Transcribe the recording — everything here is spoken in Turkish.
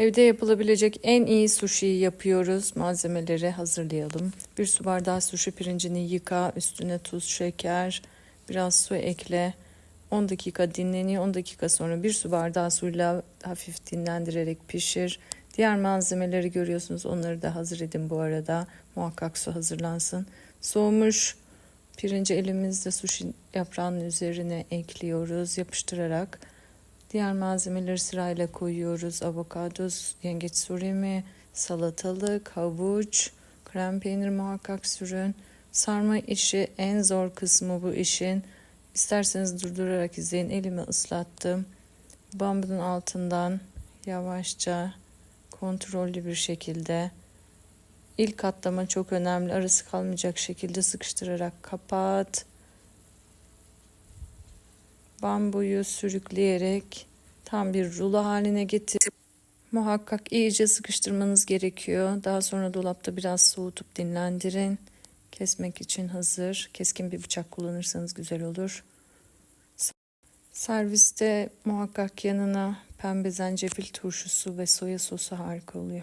Evde yapılabilecek en iyi sushi'yi yapıyoruz. Malzemeleri hazırlayalım. Bir su bardağı sushi pirincini yıka, üstüne tuz, şeker, biraz su ekle. 10 dakika dinleniyor. 10 dakika sonra bir su bardağı suyla hafif dinlendirerek pişir. Diğer malzemeleri görüyorsunuz. Onları da hazır edin bu arada. Muhakkak su hazırlansın. Soğumuş pirinci elimizde sushi yaprağının üzerine ekliyoruz yapıştırarak. Diğer malzemeleri sırayla koyuyoruz. Avokado, yengeç surimi, salatalık, havuç, krem peynir muhakkak sürün. Sarma işi en zor kısmı bu işin. İsterseniz durdurarak izleyin. Elimi ıslattım. Bambunun altından yavaşça kontrollü bir şekilde ilk katlama çok önemli. Arası kalmayacak şekilde sıkıştırarak kapat. Bambuyu sürükleyerek tam bir rulo haline getir. Muhakkak iyice sıkıştırmanız gerekiyor. Daha sonra dolapta biraz soğutup dinlendirin. Kesmek için hazır. Keskin bir bıçak kullanırsanız güzel olur. Serviste muhakkak yanına pembe zencefil turşusu ve soya sosu harika oluyor.